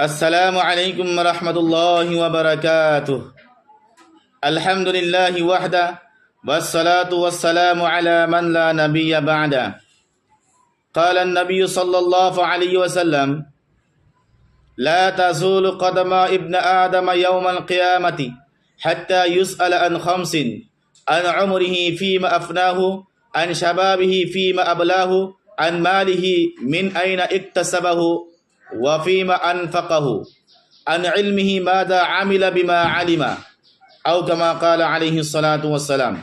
السلام عليكم ورحمة الله وبركاته. الحمد لله وحده والصلاة والسلام على من لا نبي بعده. قال النبي صلى الله عليه وسلم لا تزول قدم ابن آدم يوم القيامة حتى يسأل عن خمس عن عمره فيما أفناه عن شبابه فيما أبلاه عن ماله من أين اكتسبه؟ ওয়াফিমা আনফাকাহু, আন ইলমিহি মাদা আমিলা বিমা আলিমা আউ কামা কাল আলিহি সালাত ওয়াসালাম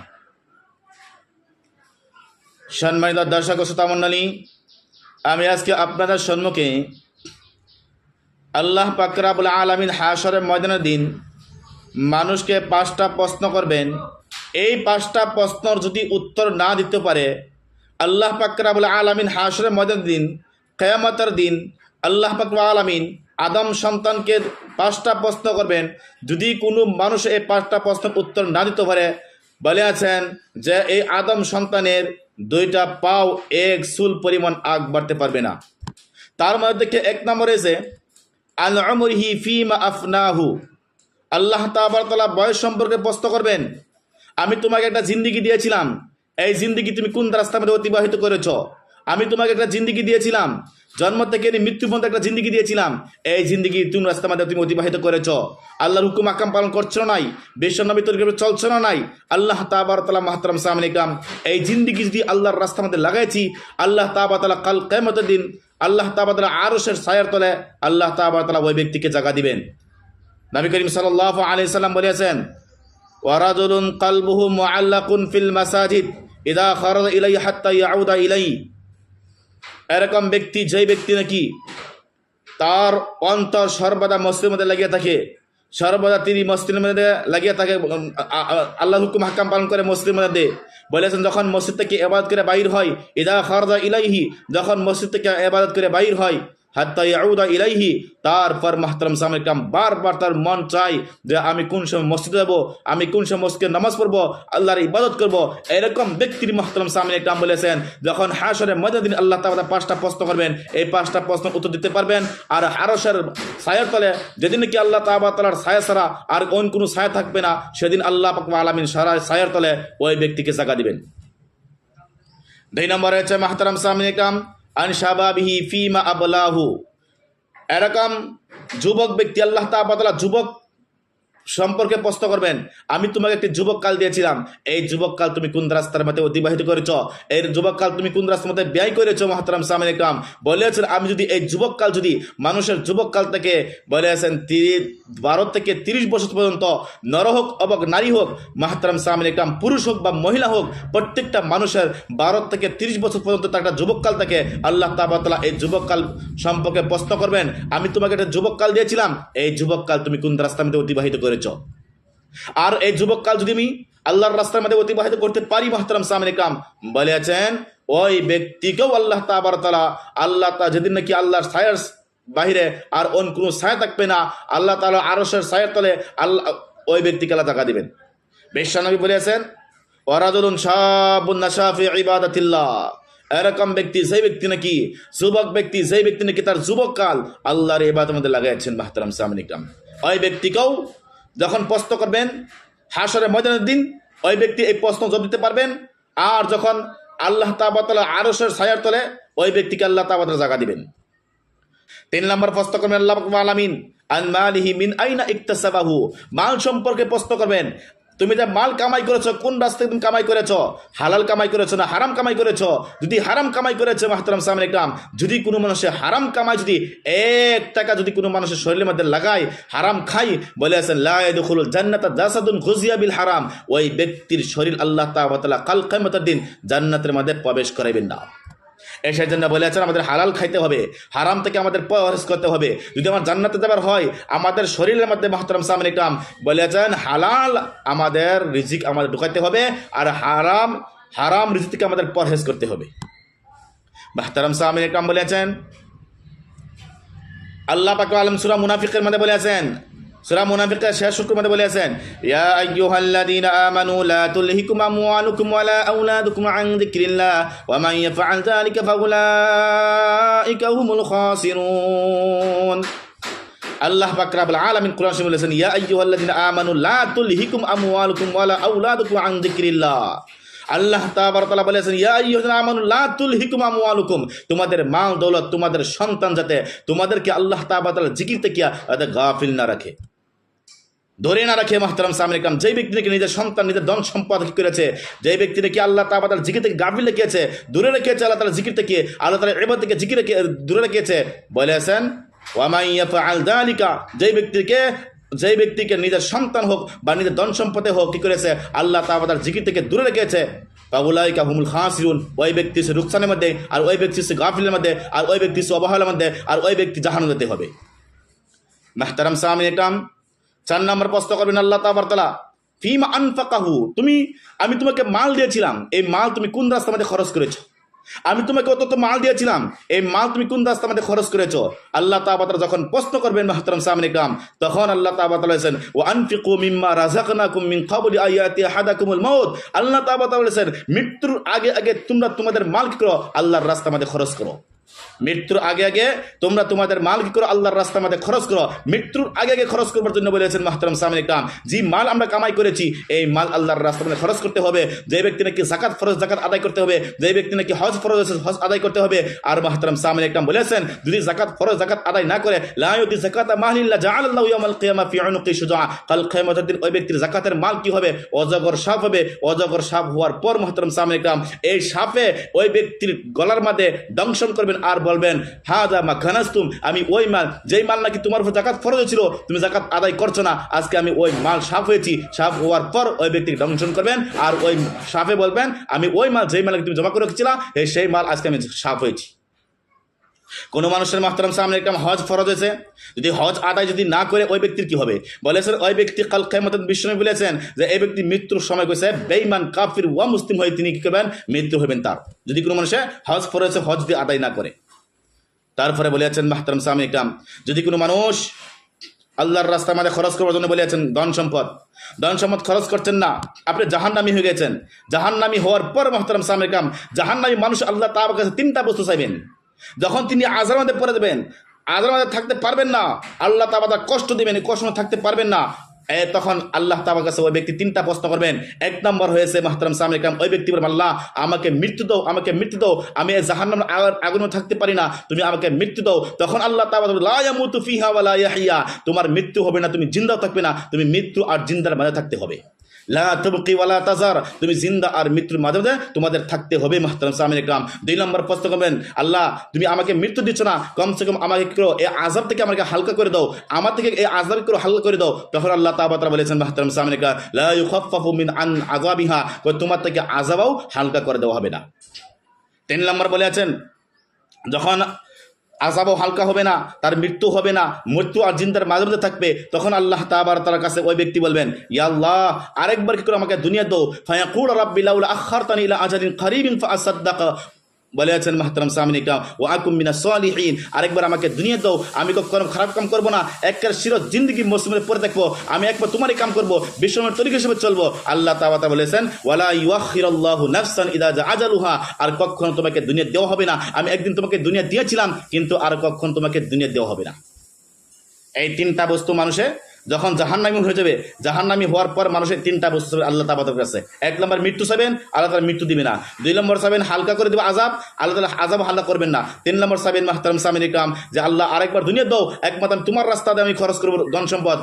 সম্মানিত দর্শক শ্রোতামণ্ডলী আমি আজকে আপনাদের সম্মুখে আল্লাহ পাকরাবুল আলমিন হাসরের ময়দানের দিন মানুষকে পাঁচটা প্রশ্ন করবেন। এই পাঁচটা প্রশ্নর যদি উত্তর না দিতে পারে, আল্লাহ পাকরাবুল আলমিন হাসরের ময়দানের দিন, কেয়ামতের দিন আল্লাহ আলমিন আদম সন্তানকে পাঁচটা প্রশ্ন করবেন। যদি কোনো মানুষ এই পাঁচটা প্রশ্নের উত্তর না দিতে পারে, বলে আছেন যে এই আদম সন্তানের দুইটা পাও এক সুল পরিমাণ আগ বাড়তে পারবে না। তার মধ্যে থেকে এক নম্বর এসে আমরিহি ফিমা আফনাহু। আল্লাহ তালা বয়স সম্পর্কে প্রশ্ন করবেন, আমি তোমাকে একটা জিন্দিগি দিয়েছিলাম, এই জিন্দিগি তুমি কোন রাস্তার মধ্যে অতিবাহিত করেছ? তোমাকে একটা জিন্দিগি দিয়েছিলাম। জন্ম থেকে মৃত্যু পর্যন্ত একটা জিন্দিগি দিয়েছিলাম। এই জিন্দিগি তুমি রাস্তার মধ্যে তুমি অতিবাহিত করেছ। আল্লাহর হুকুম আকাম পালন করছ নাই। বিশ্ব নবী তোর চলছো না নাই। আল্লাহ তাবার তালা মাহতারাম সামনিকাম এই জিন্দিগি যদি আল্লাহর রাস্তার মধ্যে লাগাইছি, আল্লাহ তাবা তালা কাল কেমতের দিন আল্লাহ তাবা তালা আরশের সায়ার তলে আল্লাহ তাবা তালা ওই ব্যক্তিকে জাগা দিবেন। নবী করিম সাল্লাহ আলি সাল্লাম বলেছেন ওয়ারাজুলুন কালবুহু মুআল্লাকুন ফিল মাসাজিদ। ইদা খরজ ইলাই হাত্তা ইয়াউদা ইলাই এরকম ব্যক্তি, যেই ব্যক্তি নাকি তার অন্তর সর্বদা মসজিদের মধ্যে লাগিয়ে থাকে, সর্বদা তিনি মসজিদের মধ্যে লাগিয়ে থাকে আল্লাহ হুকুম হাকাম পালন করে মসজিদের মধ্যে। বলেছেন, যখন মসজিদ থেকে এবাদত করে বাইর হয়, ইদা খরদা ইলাইহি, যখন মসজিদ থেকে এবাদত করে বাইর হয় হাত্তা ইলাইহি তারপর মাহতারাম সামরিকাম বারবার তার মন চাই যে আমি কোন সময় মসজিদে যাব, আমি কোন সময় মসজিদে নামাজ পড়ব, আল্লাহর ইবাদত করব। এরকম ব্যক্তির মাহতারাম সামরিকাম বলেছেন, যখন হাসরে মধ্যে দিন আল্লাহ তাআলা পাঁচটা প্রশ্ন করবেন, এই পাঁচটা প্রশ্ন উত্তর দিতে পারবেন। আর হারসের ছায়ার তলে যেদিন কি আল্লাহ তালার ছায়া ছাড়া আর অন্য কোনো ছায়া থাকবে না, সেদিন আল্লাহ পাক আলামিন সারা ছায়ার তলে ওই ব্যক্তিকে জায়গা দিবেন। দুই নম্বর হচ্ছে মাহতারাম সামনিকাম আন শাবাবিহি ফিমা আবলাহু। এরকম যুবক ব্যক্তি আল্লাহ তাআলা যুবক সম্পর্কে প্রশ্ন করবেন। আমি তোমাকে একটি যুবক কাল দিয়েছিলাম। এই যুবক কাল তুমি কোন রাস্তার মধ্যে অতিবাহিত করেছ? এই যুবক কাল তুমি কোন রাস্তার মধ্যে ব্যয় করেছ, মহাতারাম সামিন ইকরাম? বলেছেন, আমি যদি এই যুবক কাল যদি মানুষের যুবক কাল থেকে বলেছেন তিরিশ, বারো থেকে তিরিশ বছর পর্যন্ত নর হোক, অবক নারী হোক, মাহাতারাম সামিন ইকরাম, পুরুষ হোক বা মহিলা হোক, প্রত্যেকটা মানুষের বারো থেকে তিরিশ বছর পর্যন্ত তার একটা যুবককাল থেকে। আল্লাহ তাবাতলা এই যুবককাল সম্পর্কে প্রশ্ন করবেন। আমি তোমাকে একটা যুবককাল দিয়েছিলাম। এই যুবককাল তুমি কোন রাস্তার মধ্যে অতিবাহিত করেছ? আর এই যুবককাল যদি আমি আল্লাহর রাস্তার মধ্যে অতিবাহিত করতে পারি, মাহতারাম সামনে কাম বলেছেন, ওই ব্যক্তিকেও আল্লাহ তাবার তালা আল্লাহ তা যেদিন নাকি আল্লাহর সায়ার বাহিরে আর অন্য কোনো ছায়া থাকবে না, আল্লাহ তালা আরসের ছায়ের তলে আল্লাহ, ওই ব্যক্তিকে আল্লাহ টাকা দিবেন। বেশানবী বলেছেন ওরাজুলুন শাবুন নাশাফি ইবাদাতিল্লাহ। এরকম ব্যক্তি, সেই ব্যক্তি নাকি, যুবক ব্যক্তি, সেই ব্যক্তি নাকি তার যুবককাল আল্লাহর ইবাদের মধ্যে লাগাইছেন মাহতারাম সামনিকাম ওই ব্যক্তিকেও যখন প্রশ্ন করবেন হাসরের ময়দানের দিন, ওই ব্যক্তি এই প্রশ্ন জব দিতে পারবেন। আর যখন আল্লাহ তাবাতলা আরসের ছায়ার তলে, ওই ব্যক্তিকে আল্লাহ তাবাতলা জায়গা দিবেন। তিন নম্বর প্রশ্ন করবেন, আল্লাহ আলামিন আন মালিহি মিন আইনা ইকতাসাবাহু। মাল সম্পর্কে প্রশ্ন করবেন তুমি যে মাল কামাই করেছ, কোন রাস্তায় তুমি কামাই করেছ? হালাল কামাই করেছ না হারাম কামাই করেছ? যদি হারাম কামাই করেছ মাহতারাম সামনে একরাম যদি কোনো মানুষের হারাম কামাই যদি এক টাকা যদি কোনো মানুষের শরীরের মধ্যে লাগায়, হারাম খাই বলে আছেন লাইদুল জান্নাতা জাসাদুন খুজিয়া বিল হারাম। ওই ব্যক্তির শরীর আল্লাহ তাআলা কাল কিয়ামতের দিন জান্নাতের মধ্যে প্রবেশ করাইবেন না। এসের জন্য বলেছেন আমাদের হালাল খাইতে হবে, হারাম থেকে আমাদের পরহেজ করতে হবে। যদি আমার জান্নাতে যাবার হয়, আমাদের শরীরের মধ্যে মাহতারাম সামনে কাম বলেছেন হালাল আমাদের রিজিক আমাদের ঢুকাইতে হবে, আর হারাম হারাম রিজিক থেকে আমাদের পরহেজ করতে হবে। মাহতারাম সামনে কাম বলেছেন আল্লাহ পাক আলম সুরা মুনাফিকের মধ্যে বলেছেন সুরা মুনাফিকের শেষ শুক্র মধ্যে বলেছেন ইয়া আইয়ুহাল্লাযীনা আমানু লা তুলহিকুম আমওয়ালুকুম ওয়ালা আওলাদুকুম আন যিকরিল্লাহ, ওয়া মান ইয়াফআল যালিকা ফাউলাইকা হুমুল খাসিরুন. আল্লাহ বাকরাবুল আলামিন কোরআন শরীফে বলেছেন, ইয়া আইয়ুহাল্লাযিনা আমানু লা তুলহিকুম আমওয়ালুকুম ওয়ালা আওলাদুকুম আন যিকরিল্লাহ. আল্লাহ তাআলা বলেছেন তুলহিকুম আমওয়ালুকুম, তোমাদের মাল দৌলত তোমাদের সন্তান যাতে তোমাদেরকে আল্লাহ তাআলা জিকির থেকে গাফিল না রাখে। ধরে না রাখে মাহতারাম সামরিকাম যেই ব্যক্তি নাকি নিজের সন্তান, নিজের ধন সম্পদ করেছে, যেই ব্যক্তি নাকি আল্লাহ তাআলা জিকির থেকে গাফিল রেখেছে দূরে রেখেছে আল্লাহ তাআলা জিকির থেকে, আল্লাহ তাআলা ইবাদত থেকে জিকির রেখে দূরে রেখেছে বলেছেন ওয়ামাই ইয়াফআল যালিকা যেই ব্যক্তিকে যেই ব্যক্তিকে নিজের সন্তান হোক বা নিজের ধন সম্পদে হোক কি করেছে, আল্লাহ তাআলার জিকির থেকে দূরে রেখেছে। পাউলাইকা হুমুল খাসিরুন। ওই ব্যক্তি সে রুকসানের মধ্যে, আর ওই ব্যক্তি সে গাফিলের মধ্যে, আর ওই ব্যক্তি সে অবহেলার মধ্যে, আর ওই ব্যক্তি জাহান্নামে যেতে হবে। মাহতারাম সামিন চার নম্বর প্রশ্ন করবেন, আল্লাহ তাবারতালা ফিম আনফাকাহু, তুমি, আমি তোমাকে মাল দিয়েছিলাম, এই মাল তুমি কোন রাস্তার মধ্যে খরচ করেছ? আমি তোমাকে অত মাল দিয়েছিলাম, এই মাল তুমি কোন রাস্তা মধ্যে খরচ করেছ? আল্লাহ তাবাতালা যখন প্রশ্ন করবেন, মাহতারাম সামনে কাম তখন আল্লাহ তাবাতালা বলেছেন ও আনফিকু মিম্মা রাজাকনাকুম মিন কাবলি আয়াতি হাদাকুমুল মাউত। আল্লাহ তাবাতালা বলেছেন, মৃত্যুর আগে আগে তোমরা তোমাদের মাল করো, আল্লাহর রাস্তার মধ্যে খরচ করো। মৃত্যুর আগে আগে তোমরা তোমাদের মাল কি করো? আল্লাহর রাস্তার মধ্যে খরচ করো। মৃত্যুর আগে আগে খরচ করবার জন্য বলেছেন মাহতারাম সামিন কাম যে মাল আমরা কামাই করেছি, এই মাল আল্লাহর রাস্তার মধ্যে খরচ করতে হবে। যে ব্যক্তি নাকি জাকাত ফরজ জাকাত আদায় করতে হবে, যে ব্যক্তি নাকি হজ ফরজ আছে হজ আদায় করতে হবে, আর মাহতারাম সামিন কাম বলেছেন, যদি জাকাত ফরজ জাকাত আদায় না করে লায়ুতি জাকাত মাহলিল্লাহ জাআলাল্লাহু ইয়াউমাল কিয়ামা ফি উনুকি শুজা কাল কিয়ামতের দিন ওই ব্যক্তির জাকাতের মাল কি হবে? অজগর সাপ হবে। অজগর সাপ হওয়ার পর মাহতারাম সামিন কাম এই সাপে ওই ব্যক্তির গলার মধ্যে দংশন করবেন আর বলবেন, হাদা মা খানাস্তুম, আমি ওই মাল, যেই মাল নাকি তোমার উপর জাকাত ফরজ হয়েছিল, তুমি জাকাত আদায় করছ না, আজকে আমি ওই মাল সাফ হয়েছি। সাফ হওয়ার পর ওই ব্যক্তিকে দংশন করবেন আর ওই সাফে বলবেন, আমি ওই মাল, যেই মাল তুমি জমা করে রেখেছিলাম সেই মাল আজকে আমি সাফ হয়েছি। কোনো মানুষের মাহতারাম সামনে একটা হজ ফরজ হয়েছে। যদি হজ আদায় যদি না করে, ওই ব্যক্তির কি হবে? বলেছেন ওই ব্যক্তি কাল খেমত বিষ্ণু বলেছেন যে, এই ব্যক্তি মৃত্যুর সময় কইছে বেইমান কাফির ওয়া মুসলিম হয়ে তিনি কি করবেন? মৃত্যু হবেন তার। যদি কোনো মানুষের হজ ফরজ হজ দিয়ে আদায় না করে। তারপরে বলেছেন মাহতারাম সামনে ইকরাম যদি কোনো মানুষ আল্লাহর রাস্তার মাঝে খরচ করবার জন্য বলেছেন ধন সম্পদ ধন সম্পদ খরচ করছেন না, আপনি জাহান্নামি হয়ে গেছেন। জাহান্নামি হওয়ার পর মাহতারাম সামনে ইকরাম জাহান্নামি মানুষ আল্লাহ তার কাছে তিনটা বস্তু চাইবেন। যখন তিনি আজার মধ্যে পড়ে দেবেন আজার মধ্যে থাকতে পারবেন না, আল্লাহ তাবাদা কষ্ট দিবেন কষ্ট থাকতে পারবেন না তখন আল্লাহ তাবার কাছে ওই ব্যক্তি তিনটা প্রশ্ন করবেন। এক নম্বর হয়েছে, মাহতারাম সামনে কাম ওই ব্যক্তি বলবেন, আল্লাহ, আমাকে মৃত্যু দাও, আমাকে মৃত্যু দাও, আমি জাহান্নাম আগুনে থাকতে পারি না, তুমি আমাকে মৃত্যু দাও। তখন আল্লাহ তাবার লা ইয়ামুতু ফিহা তোমার মৃত্যু হবে না, তুমি জিন্দাও থাকবে না, তুমি মৃত্যু আর জিন্দার মাঝে থাকতে হবে। লা তুবকি ওয়ালা তাজার। তুমি জিন্দা আর মৃত্যুর মাঝে তোমাদের থাকতে হবে, মাহতারাম সামিন ইকরাম দুই নম্বর প্রশ্ন করবেন, আল্লাহ, তুমি আমাকে মৃত্যু দিচ্ছ না, কমসে কম আমাকে করো, এই আজাব থেকে আমাকে হালকা করে দাও, আমার থেকে এই আজাব করো হালকা করে দাও। তখন আল্লাহ তাবাতারা বলেছেন, মাহতারাম সামিন ইকরাম লা ইউখাফফাফু মিন আন আযাবিহা তোমার থেকে আজাবাও হালকা করে দেওয়া হবে না। তিন নম্বর বলে আছেন, যখন আজাবও হালকা হবে না, তার মৃত্যু হবে না, মৃত্যু আর জিন্দার মাঝে মধ্যে থাকবে। তখন আল্লাহ তাবার তার কাছে ওই ব্যক্তি বলবেন ইয়াল্লাহ আরেকবার কি করে আমাকে দুনিয়া দো ফায়াকুর রাব্বিলাউল আখারতানি ইলা আজালিন কারিবিন ফাআসাদ্দাকা। বলে আছেন মাহতারাম সামিন ইকরাম ও আকুম মিনা সালিহিন। আরেকবার আমাকে দুনিয়া দাও, আমি কখনো খারাপ কাম করব না। একবার শির জিন্দগি মৌসুমে পরে দেখব আমি একবার তোমারই কাম করব বিশ্বের তরিক হিসেবে চলবো। আল্লাহ তাবাতা বলেছেন, ওয়ালা ইউখিরাল্লাহু নাফসান ইদা আজালুহা আর কখনো তোমাকে দুনিয়া দেওয়া হবে না। আমি একদিন তোমাকে দুনিয়া দিয়েছিলাম, কিন্তু আর কখনো তোমাকে দুনিয়া দেওয়া হবে না। এই তিনটা বস্তু মানুষে যখন জাহান্নামি হয়ে যাবে, জাহান্নামি হওয়ার পর মানুষের তিনটা বস্তু আল্লাহ তাবাদের কাছে। এক নম্বর মৃত্যু চাবেন, আল্লাহ তালা মৃত্যু দিবে না। দুই নম্বর চাবেন হালকা করে দেবে আজাব আল্লাহ তালা আজাব হালকা করবেন না। তিন নম্বর চাবেন মাহতারাম সামিন ইকরাম, যে আল্লাহ আরেকবার দুনিয়া দাও, একমাত্র আমি তোমার রাস্তাতে আমি খরচ করব ধন সম্পদ।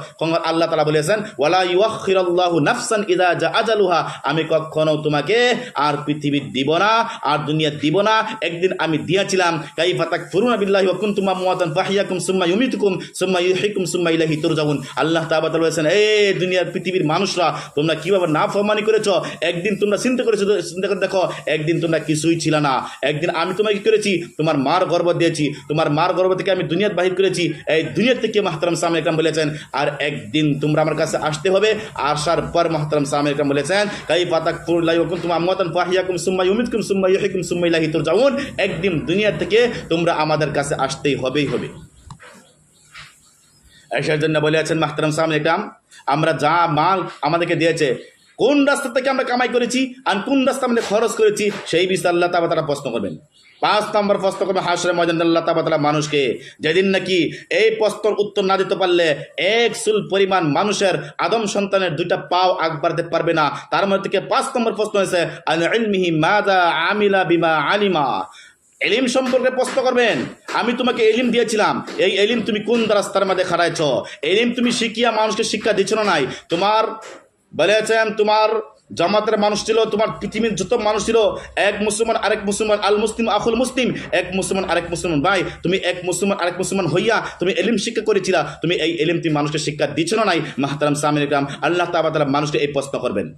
আল্লাহ তালা বলেছেন, ওয়ালা ইউখিরাল্লাহু নাফসান ইদা জা আজালুহা আমি কখনো তোমাকে আর পৃথিবী দিব না, আর দুনিয়া দিব না। একদিন আমি দিয়েছিলাম, কাইফা তাকফুরুনা বিল্লাহি ওয়া কুনতুম আমওয়াতান ফাহিয়াকুম সুম্মা ইউমিতুকুম সুম্মা ইউহয়িকুম সুম্মা ইলাইহি তুরজাউন। আল্লাহ তাআলা বলেছেন এই দুনিয়ার পৃথিবীর মানুষরা, তোমরা কীভাবে না ফরমানি করেছ? একদিন তোমরা চিন্তা করেছ, চিন্তা করে দেখো, একদিন তোমরা কিছুই ছিল না। একদিন আমি তোমাকে কি করেছি? তোমার মার গর্ব দিয়েছি। তোমার মার গর্ব থেকে আমি দুনিয়ার বাহির করেছি। এই দুনিয়ার থেকে মাহতারাম সামনে একরাম বলেছেন? আর একদিন তোমরা আমার কাছে আসতে হবে। আসার পর মাহতারাম সামনে একরাম বলেছেন কাই পাতাক ফুরলাই ওকুম তোমার আমওয়াতান ফাহিয়াকুম সুম্মা ইউমিতুকুম সুম্মা ইউহয়িকুম সুম্মা ইলাইহি তুরজাউন। একদিন দুনিয়া থেকে তোমরা আমাদের কাছে আসতেই হবেই হবে। এসার জন্য বলে আছেন মাহতারাম সামনে একরাম, আমরা যা মাল আমাদেরকে দিয়েছে, কোন রাস্তা থেকে আমরা কামাই করেছি আর কোন রাস্তা আমাদের খরচ করেছি, সেই বিষয়ে আল্লাহ তাবা তারা প্রশ্ন করবেন। পাঁচ নম্বর প্রশ্ন করবে, হাসরে ময়দান আল্লাহ তাবা তালা মানুষকে যেদিন নাকি এই প্রশ্নের উত্তর না দিতে পারলে এক সুল পরিমাণ মানুষের আদম সন্তানের দুইটা পাও আগ বাড়তে পারবে না। তার মধ্যে থেকে পাঁচ নম্বর প্রশ্ন হয়েছে আন ইলমিহি মাদা আমিলা বিমা আলিমা? এলিম সম্পর্কে প্রশ্ন করবেন। আমি তোমাকে এলিম দিয়েছিলাম। এই এলিম তুমি কোন রাস্তার মধ্যে খারাইছ এলিম তুমি শিখিয়া মানুষকে শিক্ষা দিচ্ছ না নাই? তোমার বলেছেন, তোমার জামাতের মানুষ ছিল, তোমার পৃথিবীর যত মানুষ ছিল, এক মুসলমান, আরেক মুসলমান, আল মুসলিম আখুল মুসলিম, এক মুসলমান, আরেক মুসলমান। ভাই, তুমি এক মুসলমান, আরেক মুসলমান হইয়া তুমি এলিম শিক্ষা করেছিলা, তুমি এই এলিম তুমি মানুষকে শিক্ষা দিচ্ছ না নাই? মাহতারাম সামিন ইকরাম আল্লাহ তাবাতালা মানুষকে এই প্রশ্ন করবেন।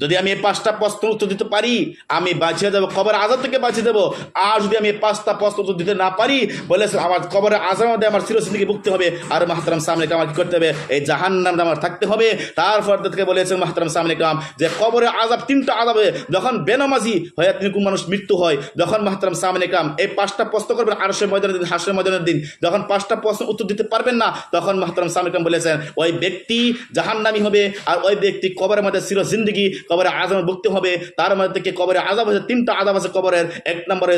যদি আমি এই পাঁচটা প্রশ্ন উত্তর দিতে পারি, আমি বাঁচিয়ে দেবো কবর আজাদ থেকে বাঁচিয়ে দেবো। আর যদি আমি পাঁচটা প্রশ্ন উত্তর দিতে না পারি, বলে আমার কবরের আজার মধ্যে আমার চিরসিন্দিকে ভুগতে হবে। আর মাহতারাম সামনে আমার কি করতে হবে? এই জাহান নাম আমার থাকতে হবে। তারপর থেকে বলেছেন মাহতারাম সামনে কাম যে কবরে আজাব তিনটা আজাবে, যখন বেনামাজি হয়ে তিনি কোন মানুষ মৃত্যু হয়, যখন মাহতারাম সামনে কাম এই পাঁচটা প্রশ্ন করবেন আরশের ময়দানের দিন হাসের ময়দানের দিন। যখন পাঁচটা প্রশ্ন উত্তর দিতে পারবেন না, তখন মাহতারাম সামনে কাম বলেছেন, ওই ব্যক্তি জাহান্নামি হবে, আর ওই ব্যক্তি কবরের মধ্যে চির জিন্দগি কবরে আজাবে ভুগতে হবে। তার মধ্যে থেকে কবরে আজাব আছে, তিনটা আজাব আছে কবরের। এক নম্বর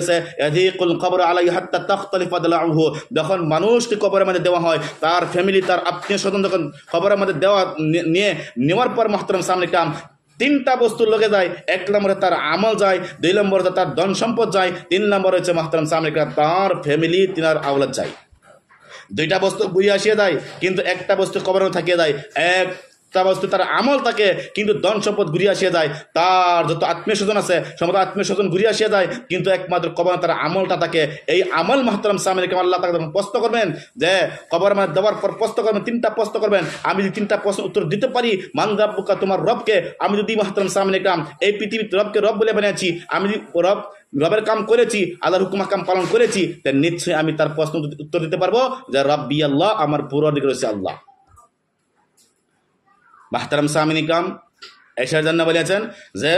এদিকুল কবর আলাই হাত্তা তখতলিফা দালাহু যখন মানুষকে কবরের মধ্যে দেওয়া হয়, তার ফ্যামিলি তার আত্মীয় স্বজন যখন কবরের মধ্যে দেওয়া নিয়ে নেওয়ার পর মাহতারাম সামনে কাম, তিনটা বস্তুর লোকে যায়। এক নম্বরে তার আমল যায়, দুই নম্বরে তার ধন সম্পদ যায়, তিন নম্বর হচ্ছে মাহতারাম সামনে কাম, তার ফ্যামিলি তিনার আওলাদ যায়। দুইটা বস্তু ঘুরে আসিয়ে দেয় কিন্তু একটা বস্তু কবরে থাকিয়ে দেয় একটা বস্তু তার আমল থাকে কিন্তু ধন সম্পদ ঘুরিয়ে আসিয়ে যায়। তার যত আত্মীয় স্বজন আছে, সমস্ত আত্মীয় স্বজন ঘুরিয়ে আসিয়ে যায়, কিন্তু একমাত্র কবর তার আমলটা থাকে এই আমল মাহতারাম সামনে আল্লাহ তাকে যখন প্রশ্ন করবেন যে, কবর মানে দেওয়ার পর প্রশ্ন করবেন, তিনটা প্রশ্ন করবেন, আমি যদি তিনটা প্রশ্ন উত্তর দিতে পারি, মান রাব্বুকা তোমার রবকে, আমি যদি মাহতারাম সামনে কাম এই পৃথিবীর রবকে রব বলে বানিয়েছি, আমি যদি রব, রবের কাম করেছি, আল্লাহর হুকুম কাম পালন করেছি তাই নিশ্চয়ই আমি তার প্রশ্ন উত্তর দিতে পারব যে, রব্বি আল্লাহ, আমার পুরো রয়েছে আল্লাহ। মাহতারাম সামিনী কাম এসার জন্য বলেছেন যে,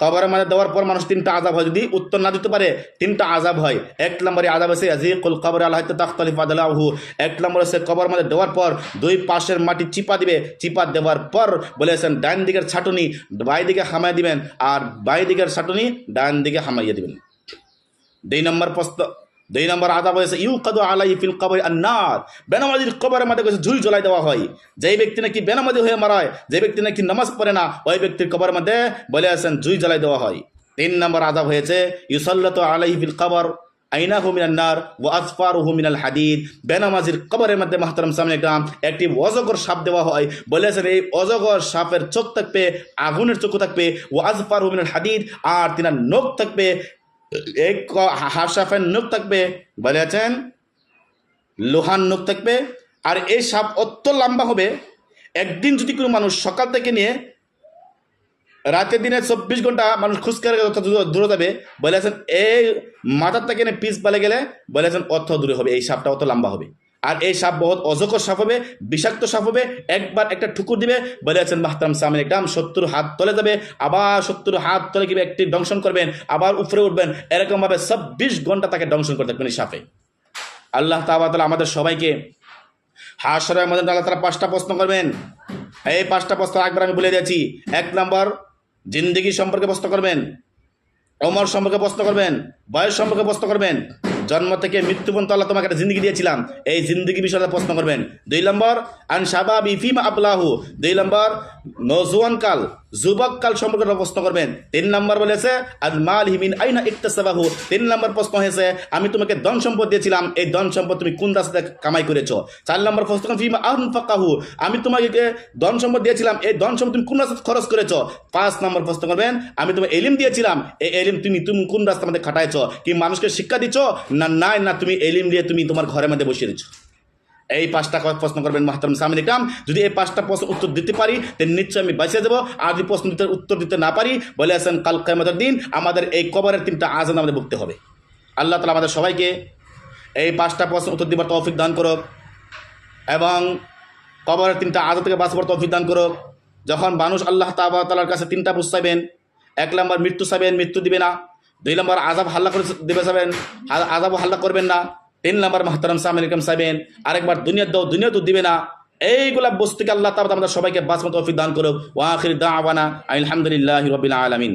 কবরের মধ্যে দেওয়ার পর মানুষ তিনটা আজাব হয়। যদি উত্তর না দিতে পারে, তিনটা আজাব হয়। এক নম্বরে আজাব আছে আজিকুল কবর আল্লাহ আদালাহু এক নম্বর আছে কবর মধ্যে দেওয়ার পর দুই পাশের মাটি চিপা দিবে। চিপা দেওয়ার পর বলেছেন, ডান দিকের ছাটুনি বাই দিকে হামাই দিবেন আর বাই দিকের ছাটুনি ডান দিকে হামাইয়ে দিবেন। দুই নম্বর প্রশ্ন দুই নম্বর আদাব হয়েছে ইউ কাদু আলাই ফিল কবর আন্নার। বেনামাজির কবরের মধ্যে কিছু ঝুল জ্বলাই দেওয়া হয়। যেই ব্যক্তি নাকি বেনামাজি হয়ে মারায়, যে ব্যক্তি নাকি নামাজ পড়ে না, ওই ব্যক্তির কবরের মধ্যে বলে আসেন জুই জ্বলাই দেওয়া হয়। তিন নম্বর আদাব হয়েছে, ইউসল্লত আলাই ফিল কবর, আইনাহু মিনাল নার ও আসফারুহু মিনাল হাদিদ। বেনামাজির কবরের মধ্যে মাহতারাম সামনে গ্রাম, একটি অজগর সাপ দেওয়া হয়। বলেছেন এই অজগর সাপের চোখ থাকবে, আগুনের চোখ থাকবে ও আসফারুহু মিনাল হাদিদ, আর তিনার নখ থাকবে এক হাফ সাফের নখ থাকবে বলে আছেন লোহার নখ থাকবে আর এই সাপ অত লম্বা হবে একদিন যদি কোনো মানুষ সকাল থেকে নিয়ে রাতের দিনে চব্বিশ ঘণ্টা মানুষ খুচকারে দূরে যাবে বলে আছেন এই মাথার থেকে পিস পালে গেলে বলে আছেন অর্থ দূরে হবে এই সাপটা অত লম্বা হবে আর এই সাপ বহুত অজকর সাপ হবে, বিষাক্ত সাপ হবে, একবার একটা ঠুকুর দিবে, বলে আছেন মাহতারাম সামিন একদম সত্তর হাত তলে যাবে, আবার সত্তর হাত তলে গিয়ে একটি দংশন করবেন, আবার উপরে উঠবেন, এরকমভাবে চব্বিশ ঘণ্টা তাকে দংশন করতে থাকবেন এই সাপে। আল্লাহ তাবাতালা আমাদের সবাইকে হাসরের মধ্যে আল্লাহ তারা পাঁচটা প্রশ্ন করবেন। এই পাঁচটা প্রশ্ন একবার আমি বলে দিয়েছি। এক নম্বর, জিন্দগি সম্পর্কে প্রশ্ন করবেন অমর সম্পর্কে প্রশ্ন করবেন, বয়স সম্পর্কে প্রশ্ন করবেন। জন্ম থেকে মৃত্যু পর্যন্ত আল্লাহ তোমাকে একটা জিন্দগি দিয়েছিলাম। এই জিন্দগি বিষয়ে প্রশ্ন করবেন। দুই নম্বর, আন সাবাব ইফিম আবলাহু। দুই নম্বর নজওয়ান কাল, যুবক কাল সম্পর্কে প্রশ্ন করবেন। তিন নম্বর বলেছে, আল মাল হিমিন আইনা ইকতাসাবাহু? তিন নম্বর প্রশ্ন হয়েছে, আমি তোমাকে ধন সম্পদ দিয়েছিলাম, এই ধন সম্পদ তুমি কোন রাস্তায় কামাই করেছ? চার নম্বর প্রশ্ন ফিমা আনফাকাহু? আমি তোমাকে ধন সম্পদ দিয়েছিলাম, এই ধন সম্পদ তুমি কোন রাস্তায় খরচ করেছ? পাঁচ নম্বর প্রশ্ন করবেন, আমি তোমাকে এলিম দিয়েছিলাম, এই এলিম তুমি তুমি কোন রাস্তার মধ্যে খাটাইছো? কি মানুষকে শিক্ষা দিচ্ছ না, নাই, না, তুমি এলিম দিয়ে তুমি তোমার ঘরের মধ্যে বসিয়ে দিচ্ছ এই পাঁচটা প্রশ্ন করবেন মাহতারাম সামিন ইকরাম। যদি এই পাঁচটা প্রশ্ন উত্তর দিতে পারি তাহলে নিশ্চয়ই আমি বাঁচিয়ে দেবো আর যদি প্রশ্ন দিতে উত্তর দিতে না পারি, বলে আসেন কাল কেমতের দিন আমাদের এই কবরের তিনটা আজান আমাদের ভুগতে হবে। আল্লাহ তালা আমাদের সবাইকে এই পাঁচটা প্রশ্ন উত্তর দিবার তৌফিক দান করুক। এবং কবরের তিনটা আজাদ থেকে বাঁচবার তৌফিক দান করুক। যখন মানুষ আল্লাহ তাবা তালার কাছে তিনটা বুঝ চাইবেন, এক নম্বর মৃত্যু চাইবেন, মৃত্যু দিবে না। দুই নম্বর আজাব হাল্লা করে দেবে চাবেন আজাব হাল্লা করবেন না। তিন নম্বর মাহতারাম সামিন ইকরাম চাইবেন আরেকবার দুনিয়া দাও দুনিয়া তো দিবে না। এইগুলা বস্তুকে আল্লাহ তাবাদ আমাদের সবাইকে বাসমত তৌফিক দান করুক। ওয়াখির দা আওয়ানা আলহামদুলিল্লাহ রবিল আলমিন।